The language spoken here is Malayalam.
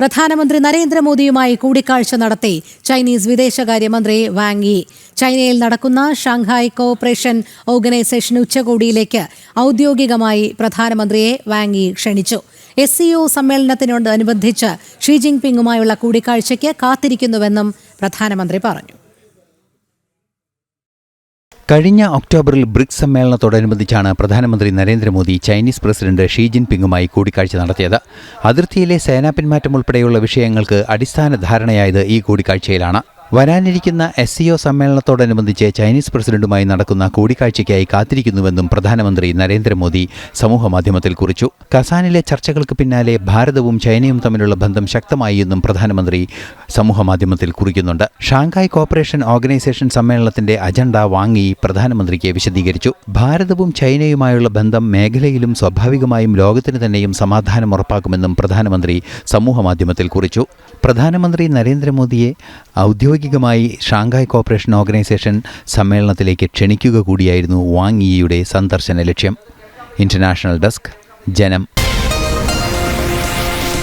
പ്രധാനമന്ത്രി നരേന്ദ്രമോദിയുമായി കൂടിക്കാഴ്ച നടത്തി ചൈനീസ് വിദേശകാര്യമന്ത്രി വാങ് യി. ചൈനയിൽ നടക്കുന്ന ഷാങ്ഹായ് കോഓപ്പറേഷൻ ഓർഗനൈസേഷൻ ഉച്ചകോടിയിലേക്ക് ഔദ്യോഗികമായി പ്രധാനമന്ത്രിയെ വാങ് യി ക്ഷണിച്ചു. എസ് സിഒ സമ്മേളനത്തിനോടനുബന്ധിച്ച് ഷീ ജിൻപിങ്ങുമായുള്ള കൂടിക്കാഴ്ചയ്ക്ക് കാത്തിരിക്കുന്നുവെന്നും പ്രധാനമന്ത്രി പറഞ്ഞു. കഴിഞ്ഞ ഒക്ടോബറിൽ ബ്രിക്സ് സമ്മേളനത്തോടനുബന്ധിച്ചാണ് പ്രധാനമന്ത്രി നരേന്ദ്രമോദി ചൈനീസ് പ്രസിഡന്റ് ഷീ ജിൻപിങ്ങുമായി കൂടിക്കാഴ്ച നടത്തിയത്. അതിർത്തിയിലെ സേനാ പിന്മാറ്റം ഉൾപ്പെടെയുള്ള വിഷയങ്ങൾക്ക് അടിസ്ഥാന ധാരണയായത് ഈ കൂടിക്കാഴ്ചയിലാണ്. വരാനിരിക്കുന്ന എസ് സിഒ സമ്മേളനത്തോടനുബന്ധിച്ച് ചൈനീസ് പ്രസിഡന്റുമായി നടക്കുന്ന കൂടിക്കാഴ്ചയ്ക്കായി കാത്തിരിക്കുന്നുവെന്നും പ്രധാനമന്ത്രി നരേന്ദ്രമോദി സമൂഹമാധ്യമത്തിൽ കുറിച്ചു. കസാനിലെ ചർച്ചകൾക്ക് പിന്നാലെ ഭാരതവും ചൈനയും തമ്മിലുള്ള ബന്ധം ശക്തമായി എന്നും പ്രധാനമന്ത്രി സമൂഹമാധ്യമത്തിൽ കുറിക്കുന്നുണ്ട്. ഷാങ്ഹായ് കോപ്പറേഷൻ ഓർഗനൈസേഷൻ സമ്മേളനത്തിന്റെ അജണ്ട വാങ്ങി പ്രധാനമന്ത്രിക്ക് വിശദീകരിച്ചു. ഭാരതവും ചൈനയുമായുള്ള ബന്ധം മേഖലയിലും സ്വാഭാവികമായും ലോകത്തിന് തന്നെയും സമാധാനം ഉറപ്പാക്കുമെന്നും പ്രധാനമന്ത്രി സമൂഹമാധ്യമത്തിൽ കുറിച്ചു. പ്രധാനമന്ത്രി നരേന്ദ്രമോദിയെ ഔദ്യോഗികമായി ഷാങ്ഹായ് കോപ്പറേഷൻ ഓർഗനൈസേഷൻ സമ്മേളനത്തിലേക്ക് ക്ഷണിക്കുക കൂടിയായിരുന്നു വാങ് ഇയുടെ സന്ദർശന ലക്ഷ്യം. ഇന്റർനാഷണൽ ഡെസ്ക് ജനം.